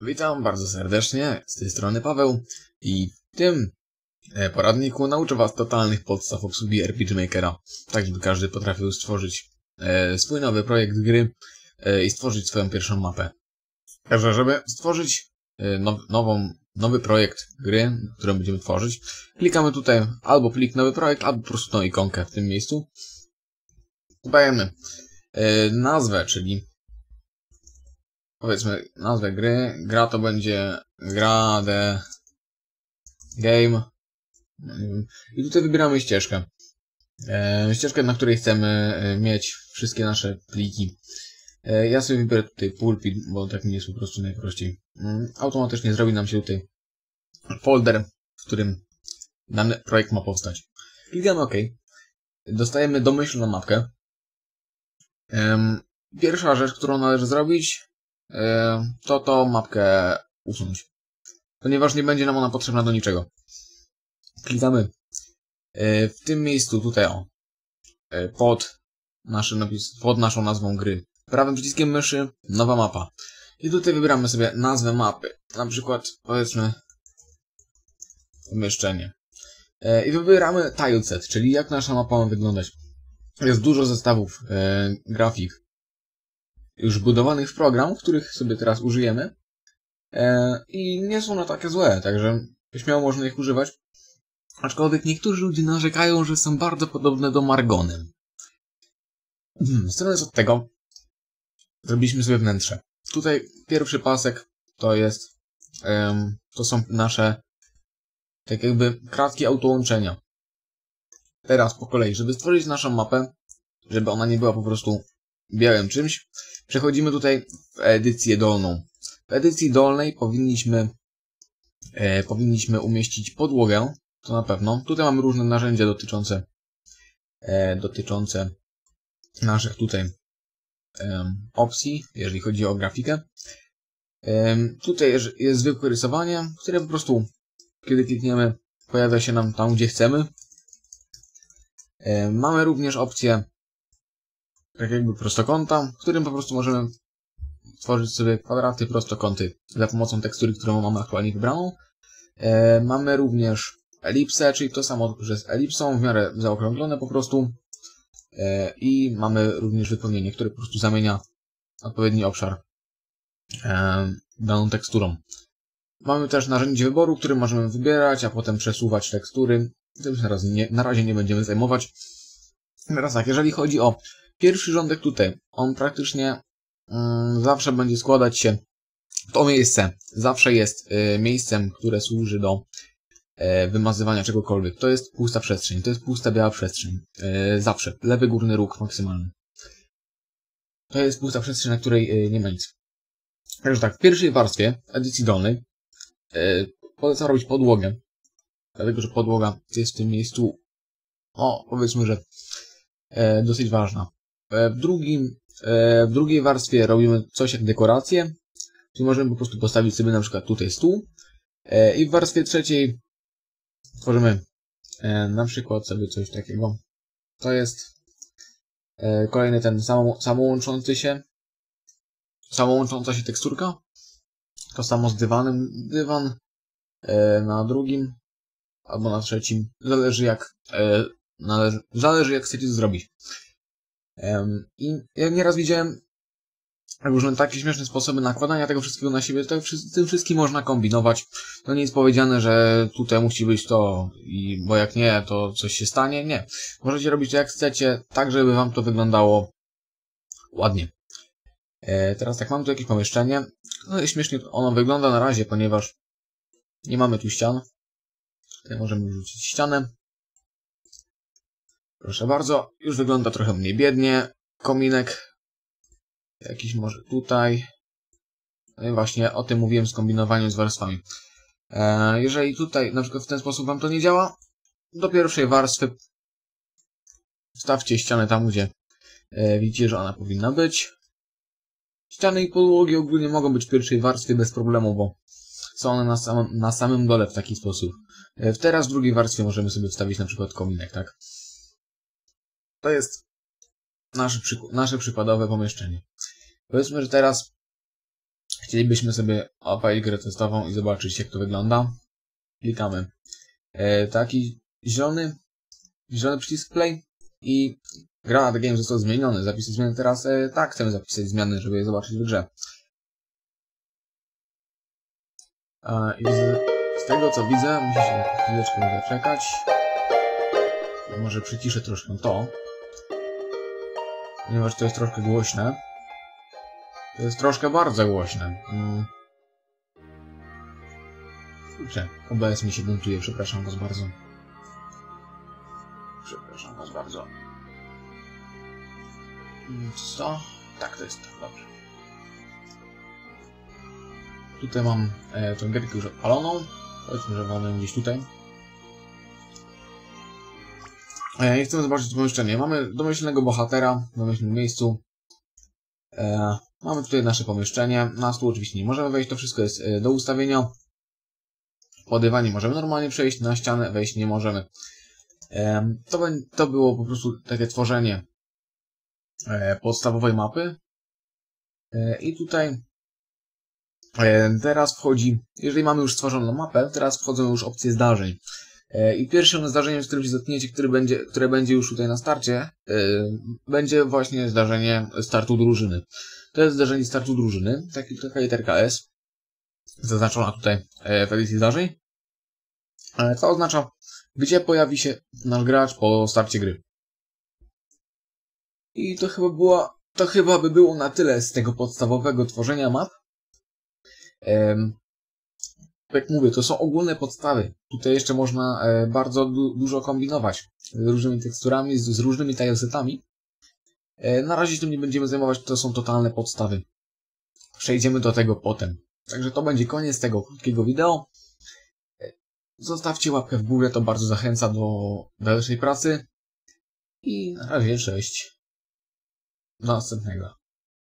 Witam bardzo serdecznie, z tej strony Paweł i w tym e, poradniku nauczę Was totalnych podstaw obsługi RPG Makera, tak żeby każdy potrafił stworzyć e, swój nowy projekt gry e, i stworzyć swoją pierwszą mapę. Także żeby stworzyć now, nową, nowy projekt gry, którą będziemy tworzyć, klikamy tutaj albo plik nowy projekt, albo po prostu tą ikonkę w tym miejscu. Dajemy nazwę, czyli powiedzmy nazwę gry. Gra to będzie gra the game. I tutaj wybieramy ścieżkę. E, ścieżkę, na której chcemy e, mieć wszystkie nasze pliki. E, ja sobie wybiorę tutaj pulpit, bo tak mi jest po prostu najprościej. Mm, automatycznie zrobi nam się tutaj folder, w którym dany projekt ma powstać. Klikamy OK. Dostajemy domyślną mapkę. Pierwsza rzecz, którą należy zrobić, to tą mapkę usunąć. Ponieważ nie będzie nam ona potrzebna do niczego. Klikamy e, w tym miejscu, tutaj o, e, pod, naszy napis, pod naszą nazwą gry. Prawym przyciskiem myszy, nowa mapa. I tutaj wybieramy sobie nazwę mapy. Na przykład, powiedzmy, umieszczenie. I wybieramy tileset, czyli jak nasza mapa ma wyglądać. Jest dużo zestawów grafik już budowanych w program, których sobie teraz użyjemy. E, I nie są one takie złe, także śmiało można ich używać. Aczkolwiek niektórzy ludzie narzekają, że są bardzo podobne do Margonem. Hmm, Strony od tego zrobiliśmy sobie wnętrze. Tutaj pierwszy pasek to jest em, to są nasze tak jakby kratki autołączenia. Teraz po kolei, żeby stworzyć naszą mapę, żeby ona nie była po prostu białym czymś, przechodzimy tutaj w edycję dolną. W edycji dolnej powinniśmy e, powinniśmy umieścić podłogę, to na pewno. Tutaj mamy różne narzędzia dotyczące e, dotyczące naszych tutaj e, opcji, jeżeli chodzi o grafikę. Tutaj jest- jest zwykłe rysowanie, które po prostu, kiedy klikniemy, pojawia się nam tam, gdzie chcemy. E, mamy również opcję tak jakby prostokąta, w którym po prostu możemy tworzyć sobie kwadraty, prostokąty za pomocą tekstury, którą mamy aktualnie wybraną. E, mamy również elipsę, czyli to samo, że z elipsą, w miarę zaokrąglone po prostu. E, I mamy również wypełnienie, które po prostu zamienia odpowiedni obszar e, daną teksturą. Mamy też narzędzie wyboru, które możemy wybierać, a potem przesuwać tekstury. Tym się na razie nie, na razie nie będziemy zajmować. Teraz tak, jeżeli chodzi o pierwszy rządek tutaj, on praktycznie mm, zawsze będzie składać się to miejsce. Zawsze jest y, miejscem, które służy do y, wymazywania czegokolwiek. To jest pusta przestrzeń, to jest pusta biała przestrzeń. Y, zawsze. Lewy górny róg maksymalny. To jest pusta przestrzeń, na której y, nie ma nic. Także tak, w pierwszej warstwie edycji dolnej y, polecam robić podłogę. Dlatego, że podłoga jest w tym miejscu, o, powiedzmy, że e, dosyć ważna. E, w, drugim, e, w drugiej warstwie robimy coś jak dekorację, czyli możemy po prostu postawić sobie na przykład tutaj stół. E, I w warstwie trzeciej tworzymy na przykład sobie coś takiego. To jest kolejny ten samo, samołączący się, samołącząca się teksturka. To samo z dywanem. Dywan na drugim albo na trzecim. Zależy jak, należy, zależy jak chcecie to zrobić. I ja nieraz widziałem różne takie śmieszne sposoby nakładania tego wszystkiego na siebie. To, z tym wszystkim można kombinować. To nie jest powiedziane, że tutaj musi być to, i, bo jak nie, to coś się stanie. Nie. Możecie robić to jak chcecie, tak żeby wam to wyglądało ładnie. E, teraz tak, mam tu jakieś pomieszczenie. No śmiesznie ono wygląda na razie, ponieważ nie mamy tu ścian. Tutaj możemy wrzucić ścianę. Proszę bardzo, już wygląda trochę mniej biednie. Kominek jakiś może tutaj. No i właśnie o tym mówiłem z kombinowaniem z warstwami. E, jeżeli tutaj na przykład w ten sposób wam to nie działa, do pierwszej warstwy wstawcie ścianę tam, gdzie e, widzicie, że ona powinna być. Ściany i podłogi ogólnie mogą być pierwszej warstwie bez problemu, bo są one na samym, na samym dole w taki sposób. E, teraz w drugiej warstwie możemy sobie wstawić na przykład kominek, tak? To jest nasze, nasze przykładowe pomieszczenie. Powiedzmy, że teraz chcielibyśmy sobie odpalić grę testową i zobaczyć jak to wygląda, klikamy e, taki zielony, zielony przycisk play i gra The Game został zmieniony. Zapisy zmiany teraz e, tak chcemy zapisać zmiany, żeby je zobaczyć w grze. E, I z, z tego co widzę, musicie chwileczkę zaczekać. Może przyciszę troszkę to. Ponieważ to jest troszkę głośne. To jest troszkę bardzo głośne. Mm. Kurczę, OBS mi się buntuje, przepraszam was bardzo. Przepraszam was bardzo. Mm, Co? Tak, to jest dobrze. Tutaj mam e, tę gierkę już odpaloną. Powiedzmy, że mamy gdzieś tutaj. E, chcemy zobaczyć pomieszczenie. Mamy domyślnego bohatera w domyślnym miejscu. E, mamy tutaj nasze pomieszczenie. Na stół oczywiście nie możemy wejść, to wszystko jest e, do ustawienia. Podywanie możemy normalnie przejść, na ścianę wejść nie możemy. E, to, to było po prostu takie tworzenie e, podstawowej mapy. E, I tutaj teraz wchodzi, jeżeli mamy już stworzoną mapę, teraz wchodzą już opcje zdarzeń. E, I pierwszym zdarzeniem, z którym się zetkniecie, który będzie, które będzie już tutaj na starcie, yy, będzie właśnie zdarzenie startu drużyny. To jest zdarzenie startu drużyny, taki, taka literka S, zaznaczona tutaj w edycji zdarzeń. E, co oznacza, gdzie pojawi się nasz gracz po starcie gry. I to chyba była, to chyba by było na tyle z tego podstawowego tworzenia map jak mówię, to są ogólne podstawy. Tutaj jeszcze można e, bardzo du dużo kombinować z różnymi teksturami, z, z różnymi tilesetami. E, na razie tym nie będziemy zajmować, to są totalne podstawy. Przejdziemy do tego potem. Także to będzie koniec tego krótkiego wideo. E, zostawcie łapkę w górę, to bardzo zachęca do dalszej pracy. I na razie, cześć. Do następnego.